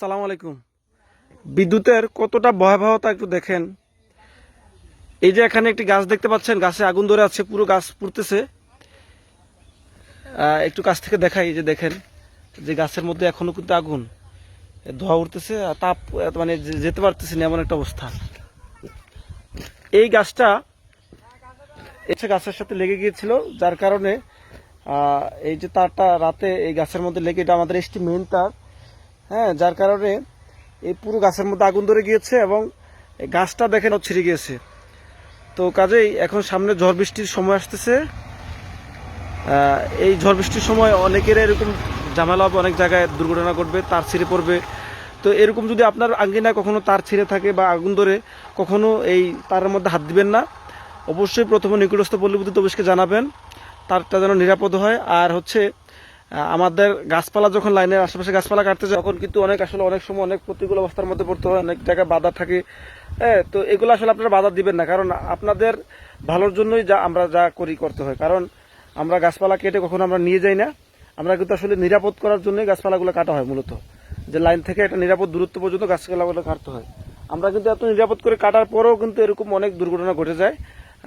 সালাম আলাইকুম। বিদ্যুতের কতটা ভয়াবহতা একটু দেখেন। এই যে এখানে একটি গাছ দেখতে পাচ্ছেন, গাছে আগুন ধরে আছে, পুরো গাছ পুড়তেছে। একটু কাছ থেকে দেখাই যে দেখেন, যে গাছের মধ্যে এখনও কিন্তু আগুন। ধোয়া উঠতেছে তাপ মানে যেতে পারতেছে না, এমন একটা অবস্থা। এই গাছটা এসে গাছের সাথে লেগে গিয়েছিল, যার কারণে এই যে তারটা রাতে এই গাছের মধ্যে লেগে, এটা আমাদের এসটি মেন তার। হ্যাঁ যার কারণে এই পুরো গাছের মধ্যে আগুন ধরে গিয়েছে এবং গাছটা দেখেন ছিঁড়ে গিয়েছে। তো কাজেই এখন সামনে ঝড় বৃষ্টির সময় আসতেছে। এই ঝড় বৃষ্টির সময় অনেকের এরকম ঝামেলা হবে, অনেক জায়গায় দুর্ঘটনা ঘটবে, তার ছিঁড়ে পড়বে। তো এরকম যদি আপনার আঙ্গিনায় কখনো তার ছিঁড়ে থাকে বা আগুন ধরে কখনো এই তারের মধ্যে হাত দিবেন না, অবশ্যই প্রথমে নিকটস্থ পল্লী বিদ্যুৎ জানাবেন। তারটা যেন নিরাপদ হয়। আর হচ্ছে আমাদের গাছপালা যখন লাইনের আশেপাশে গাছপালা কাটতে যায়, তখন কিন্তু অনেক আসলে অনেক সময় অনেক প্রতিকূল অবস্থার মধ্যে পড়তে হয়, অনেক জায়গায় বাধা থাকে। হ্যাঁ তো এগুলো আসলে আপনারা বাধা দিবেন না, কারণ আপনাদের ভালোর জন্যই যা আমরা যা করি করতে হয়। কারণ আমরা গাছপালা কেটে কখনো আমরা নিয়ে যাই না। আমরা কিন্তু আসলে নিরাপদ করার জন্যই গাছপালাগুলো কাটা হয় মূলত। যে লাইন থেকে একটা নিরাপদ দূরত্ব পর্যন্ত গাছপালাগুলো কাটতে হয়। আমরা কিন্তু এত নিরাপদ করে কাটার পরেও কিন্তু এরকম অনেক দুর্ঘটনা ঘটে যায়,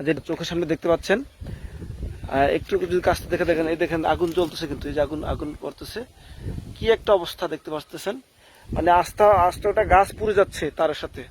যেটা চোখের সামনে দেখতে পাচ্ছেন। একটু যদি কাজটা দেখে দেখেন, এই দেখেন আগুন জ্বলতেছে কিন্তু, এই যে আগুন আগুন পড়তেছে কি একটা অবস্থা দেখতে পাচ্তেছেন মানে আস্থা ওটা গাছ পুড়ে যাচ্ছে তার সাথে।